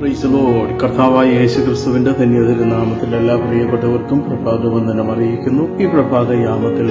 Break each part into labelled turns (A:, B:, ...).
A: Praise Lord കർത്താവായ യേശു ക്രിസ്തുവിന്റെ ധന്യതിരു നാമത്തിൽ എല്ലാ പ്രിയപ്പെട്ടവർക്കും പ്രഭാത വന്ദനം അറിയിക്കുന്നു. ഈ പ്രഭാത യാമത്തിൽ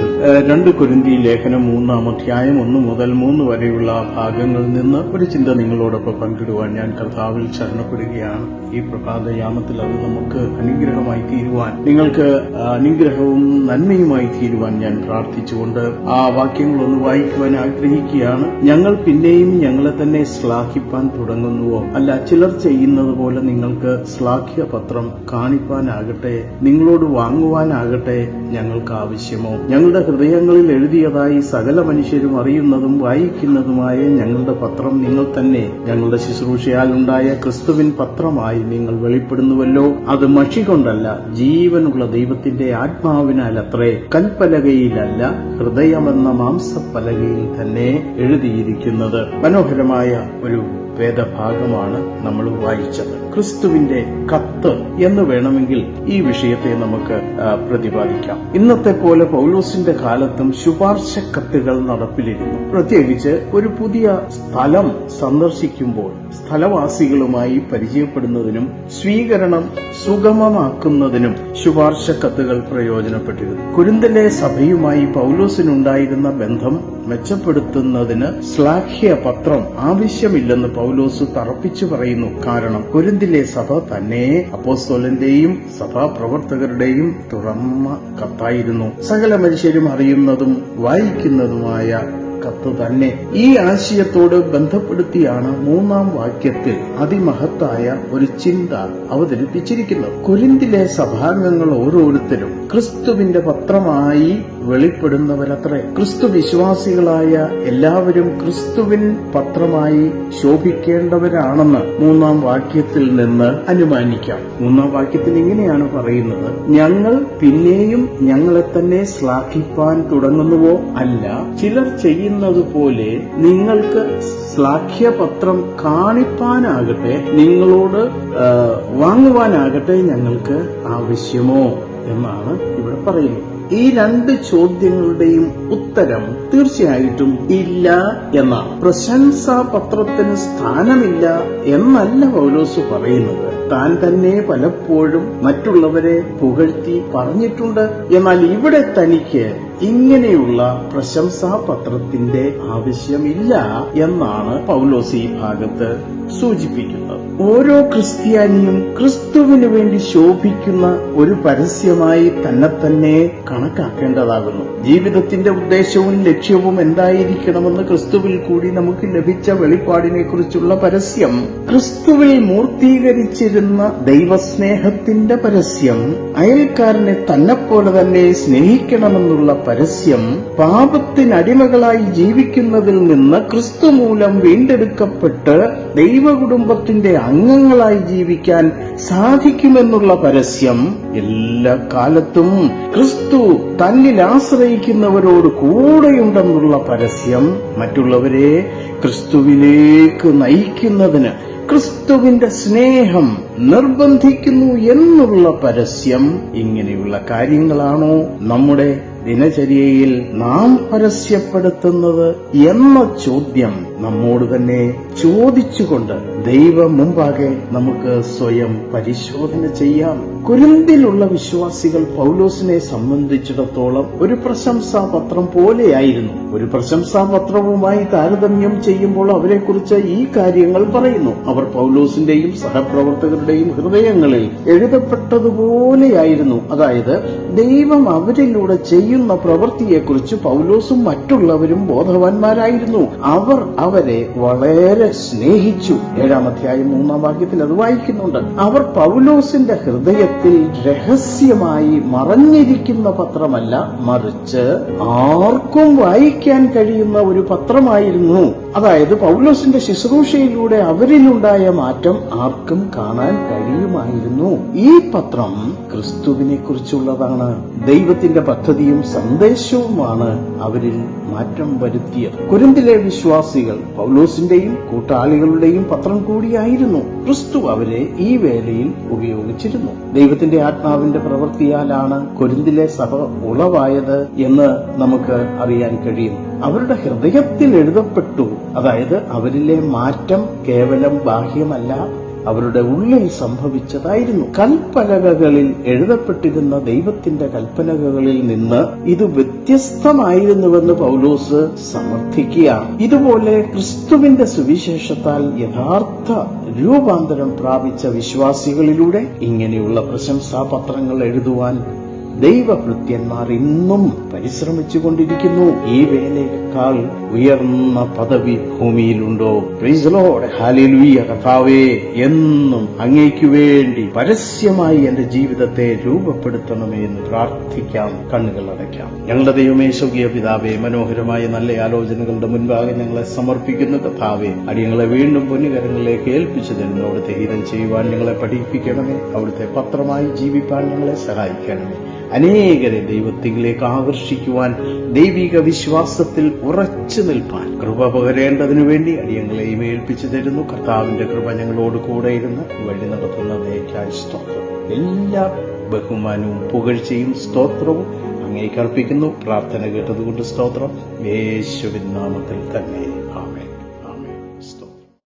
A: രണ്ട് കുരുന്തി ലേഖനം മൂന്നാം അധ്യായം ഒന്ന് മുതൽ മൂന്ന് വരെയുള്ള ഭാഗങ്ങളിൽ നിന്ന് ഒരു ചിന്ത നിങ്ങളോടൊപ്പം പങ്കിടുവാൻ ഞാൻ കർത്താവിൽ ശരണപ്പെടുകയാണ്. ഈ പ്രഭാത യാമത്തിൽ അത് നമുക്ക് അനുഗ്രഹമായി തീരുവാൻ നിങ്ങൾക്ക് അനുഗ്രഹവും നന്മയുമായി തീരുവാൻ ഞാൻ പ്രാർത്ഥിച്ചുകൊണ്ട് ആ വാക്യങ്ങളൊന്ന് വായിക്കുവാൻ ആഗ്രഹിക്കുകയാണ്. ഞങ്ങൾ പിന്നെയും ഞങ്ങളെ തന്നെ ശ്ലാഘിപ്പാൻ തുടങ്ങുന്നുവോ? അല്ല ചിലർ ചെയ്യുന്നത് പോലെ നിങ്ങൾക്ക് ശ്ലാഘ്യ പത്രം കാണിപ്പാനാകട്ടെ നിങ്ങളോട് വാങ്ങുവാനാകട്ടെ ഞങ്ങൾക്ക് ആവശ്യമോ? ഞങ്ങളുടെ ഹൃദയങ്ങളിൽ എഴുതിയതായി സകല മനുഷ്യരും അറിയുന്നതും വായിക്കുന്നതുമായ ഞങ്ങളുടെ പത്രം നിങ്ങൾ തന്നെ ഞങ്ങളുടെ ശുശ്രൂഷയാൽ ഉണ്ടായ ക്രിസ്തുവിൻ പത്രമായി നിങ്ങൾ വെളിപ്പെടുന്നുവല്ലോ. അത് മഷി കൊണ്ടല്ല ജീവനുള്ള ദൈവത്തിന്റെ ആത്മാവിനാൽ അത്രേ കൽപ്പലകയിലല്ല ഹൃദയമെന്ന മാംസപ്പലകയിൽ തന്നെ എഴുതിയിരിക്കുന്നത്. മനോഹരമായ ഒരു വേദഭാഗമാണ് നമ്മൾ വായിച്ചത്. ക്രിസ്തുവിന്റെ കത്ത് എന്ന് വേണമെങ്കിൽ ഈ വിഷയത്തെ നമുക്ക് പ്രതിപാദിക്കാം. ഇന്നത്തെ പോലെ പൗലോസിന്റെ കാലത്തും ശുപാർശ കത്തുകൾ നടപ്പിലിരുന്നു. പ്രത്യേകിച്ച് ഒരു പുതിയ സ്ഥലം സന്ദർശിക്കുമ്പോൾ സ്ഥലവാസികളുമായി പരിചയപ്പെടുന്നതിനും സ്വീകരണം സുഗമമാക്കുന്നതിനും ശുപാർശ കത്തുകൾ പ്രയോജനപ്പെട്ടിരുന്നു. കുരുന്തലെ സഭയുമായി പൗലോസിനുണ്ടായിരുന്ന ബന്ധം മെച്ചപ്പെടുത്തുന്നതിന് ശ്ലാഘ്യ പത്രം ആവശ്യമില്ലെന്ന് പൗലോസ് തറപ്പിച്ചു പറയുന്നു. കാരണം കുരുന്തിലെ സഭ തന്നെ അപ്പോസ്തോലന്റെയും സഭാപ്രവർത്തകരുടെയും തുറന്ന കത്തായിരുന്നു. സകല മനുഷ്യരും അറിയുന്നതും വായിക്കുന്നതുമായ കത്ത് തന്നെ. ഈ ആശയത്തോട് ബന്ധപ്പെടുത്തിയാണ് മൂന്നാം വാക്യത്തിൽ അതിമഹത്തായ ഒരു ചിന്ത അവതരിപ്പിച്ചിരിക്കുന്നത്. കൊലിന്തിലെ സഭാംഗങ്ങൾ ഓരോരുത്തരും ക്രിസ്തുവിന്റെ പത്രമായി വെളിപ്പെടുന്നവരത്രേ. ക്രിസ്തു വിശ്വാസികളായ എല്ലാവരും ക്രിസ്തുവിൻ പത്രമായി ശോഭിക്കേണ്ടവരാണെന്ന് മൂന്നാം വാക്യത്തിൽ നിന്ന് അനുമാനിക്കാം. മൂന്നാം വാക്യത്തിൽ ഇങ്ങനെയാണ് പറയുന്നത്. ഞങ്ങൾ പിന്നെയും ഞങ്ങളെ തന്നെ ശ്ലാഘിപ്പാൻ തുടങ്ങുന്നുവോ? അല്ല ചിലർ ചെയ്യുന്നത് പോലെ നിങ്ങൾക്ക് ശ്ലാഘ്യപത്രം കാണിപ്പാനാകട്ടെ നിങ്ങളോട് വാങ്ങുവാനാകട്ടെ ഞങ്ങൾക്ക് ആവശ്യമോ എന്നാണ് ഇവിടെ പറയുന്നത്. ഈ രണ്ട് ചോദ്യങ്ങളുടെയും ഉത്തരം തീർച്ചയായിട്ടും ഇല്ല എന്നാണ് പ്രശംസാ പത്രത്തിന് സ്ഥാനമില്ല എന്നല്ല പൗലോസ് പറയുന്നത്. താൻ തന്നെ പലപ്പോഴും മറ്റുള്ളവരെ പുകഴ്ത്തി പറഞ്ഞിട്ടുണ്ട്. എന്നാൽ ഇവിടെ തനിക്ക് ഇങ്ങനെയുള്ള പ്രശംസാ പത്രത്തിന്റെ ആവശ്യമില്ല എന്നാണ് പൗലോസി ഭാഗത്ത് സൂചിപ്പിക്കുന്നത്. ഓരോ ക്രിസ്ത്യാനിയും ക്രിസ്തുവിന് വേണ്ടി ശോഭിക്കുന്ന ഒരു പരസ്യമായി തന്നെ തന്നെ കണക്കാക്കേണ്ടതാകുന്നു. ജീവിതത്തിന്റെ ഉദ്ദേശവും ലക്ഷ്യവും എന്തായിരിക്കണമെന്ന് ക്രിസ്തുവിൽ കൂടി നമുക്ക് ലഭിച്ച വെളിപ്പാടിനെ കുറിച്ചുള്ള പരസ്യം ക്രിസ്തുവിൽ മൂർത്തീകരിച്ചിരുന്ന ദൈവസ്നേഹത്തിന്റെ പരസ്യം അയൽക്കാരനെ തന്നെപ്പോലെ തന്നെ സ്നേഹിക്കണമെന്നുള്ള പരസ്യം പാപത്തിനടിമകളായി ജീവിക്കുന്നതിൽ നിന്ന് ക്രിസ്തു മൂലം വീണ്ടെടുക്കപ്പെട്ട് ദൈവകുടുംബത്തിന്റെ അംഗങ്ങളായി ജീവിക്കാൻ സാധിക്കുമെന്നുള്ള പരസ്യം എല്ലാ കാലത്തും ക്രിസ്തു തന്നിൽ ആശ്രയിക്കുന്നവരോട് കൂടെയുണ്ടെന്നുള്ള പരസ്യം മറ്റുള്ളവരെ ക്രിസ്തുവിലേക്ക് നയിക്കുന്നതിന് ക്രിസ്തുവിന്റെ സ്നേഹം നിർബന്ധിക്കുന്നു എന്നുള്ള പരസ്യം ഇങ്ങനെയുള്ള കാര്യങ്ങളാണോ നമ്മുടെ ദിനചര്യയിൽ നാം പരസ്യപ്പെടുത്തുന്നത് എന്ന ചോദ്യം നമ്മോട് തന്നെ ചോദിച്ചുകൊണ്ട് ദൈവം മുമ്പാകെ നമുക്ക് സ്വയം പരിശോധന ചെയ്യാം. കുരുന്തിലുള്ള വിശ്വാസികൾ പൗലോസിനെ സംബന്ധിച്ചിടത്തോളം ഒരു പ്രശംസാ പത്രം പോലെയായിരുന്നു. ഒരു പ്രശംസാ പത്രവുമായി താരതമ്യം ചെയ്യുമ്പോൾ അവരെക്കുറിച്ച് ഈ കാര്യങ്ങൾ പറയുന്നു. അവർ പൗലോസിന്റെയും സഹപ്രവർത്തകരുടെയും ഹൃദയങ്ങളിൽ എഴുതപ്പെട്ടതുപോലെയായിരുന്നു. അതായത് ദൈവം അവരിലൂടെ ചെയ്യുന്ന പ്രവൃത്തിയെക്കുറിച്ച് പൗലോസും മറ്റുള്ളവരും ബോധവാന്മാരായിരുന്നു. അവർ അവരെ വളരെ സ്നേഹിച്ചു. ഏഴാം അധ്യായം മൂന്നാം വാക്യത്തിൽ അത് വായിക്കുന്നുണ്ട്. അവർ പൗലോസിന്റെ ഹൃദയത്തിൽ രഹസ്യമായി മറഞ്ഞിരിക്കുന്ന പത്രമല്ല മറിച്ച് ആർക്കും വായിക്കാൻ കഴിയുന്ന ഒരു പത്രമായിരുന്നു. അതായത് പൗലോസിന്റെ ശുശ്രൂഷയിലൂടെ അവരിലുണ്ടായ മാറ്റം ആർക്കും കാണാൻ കഴിയുമായിരുന്നു. ഈ പത്രം ക്രിസ്തുവിനെ കുറിച്ചുള്ളതാണ് ദൈവത്തിന്റെ പദ്ധതിയും സന്ദേശവുമാണ് അവരിൽ മാറ്റം വരുത്തിയത്. കുരുന്തിലെ വിശ്വാസികൾ പൗലോസിന്റെയും കൂട്ടാളികളുടെയും പത്രം കൂടിയായിരുന്നു ക്രിസ്തു അവരെ ഈ വേലയിൽ ഉപയോഗിച്ചിരുന്നു. ദൈവത്തിന്റെ ആത്മാവിന്റെ പ്രവൃത്തിയാലാണ് കൊരിന്തിലെ സഭ ഉളവായത് എന്ന് നമുക്ക് അറിയാൻ കഴിയും. അവരുടെ ഹൃദയത്തിൽ എഴുതപ്പെട്ടു. അതായത് അവരിലെ മാറ്റം കേവലം ബാഹ്യമല്ല അവരുടെ ഉള്ളിൽ സംഭവിച്ചതായിരുന്നു. കൽപ്പലകകളിൽ എഴുതപ്പെട്ടിരുന്ന ദൈവത്തിന്റെ കൽപ്പനകളിൽ നിന്ന് ഇത് വ്യത്യസ്തമായിരുന്നുവെന്ന് പൗലോസ് സമർത്ഥിക്കുകയാണ് ഇതുപോലെ ക്രിസ്തുവിന്റെ സുവിശേഷത്താൽ യഥാർത്ഥ രൂപാന്തരം പ്രാപിച്ച വിശ്വാസികളിലൂടെ ഇങ്ങനെയുള്ള പ്രശംസാപത്രങ്ങൾ എഴുതുവാൻ ദൈവഭൃത്യന്മാർ ഇന്നും പരിശ്രമിച്ചു കൊണ്ടിരിക്കുന്നു ഈ വേലയേക്കാൾ ഉയർന്ന പദവി ഭൂമിയിലുണ്ടോ? പ്രീസലോടെ ഹാലിലുയ കഥാവേ എന്നും അങ്ങേക്കു വേണ്ടി പരസ്യമായി എന്റെ ജീവിതത്തെ രൂപപ്പെടുത്തണമേ എന്ന് പ്രാർത്ഥിക്കാം. കണ്ണുകൾ അടയ്ക്കാം. ഞങ്ങളുടെ ദൈവമേ സ്വർഗീയ പിതാവേ മനോഹരമായ നല്ല ആലോചനകളുടെ മുൻപാകെ ഞങ്ങളെ സമർപ്പിക്കുന്ന. കഥാവേ അടിയങ്ങളെ വീണ്ടും പൊന്നുകരങ്ങളിലേക്ക് ഏൽപ്പിച്ചു തരുന്നു അവിടുത്തെ ഹിതം ചെയ്യുവാൻ ഞങ്ങളെ പഠിപ്പിക്കണമേ. അവിടുത്തെ പത്രമായി ജീവിപ്പാൻ ഞങ്ങളെ സഹായിക്കണമേ. അനേകരെ ദൈവത്തിലേക്ക് ആകർഷിക്കുവാൻ ദൈവിക വിശ്വാസത്തിൽ ഉറച്ചു നിൽപ്പാൻ കൃപ പകരേണ്ടതിനു വേണ്ടി അടിയങ്ങളെയും ഏൽപ്പിച്ചു തരുന്നു. കർത്താവിന്റെ കൃപ ഞങ്ങളോട് കൂടെ ഇരുന്ന് വഴി നടത്തുന്ന സ്തോത്രം. എല്ലാ ബഹുമാനവും പുകഴ്ചയും സ്തോത്രവും അങ്ങേക്ക് അർപ്പിക്കുന്നു. പ്രാർത്ഥന കേട്ടതുകൊണ്ട് സ്തോത്രം. യേശുവിൻ നാമത്തിൽ തന്നെ. ആമേൻ.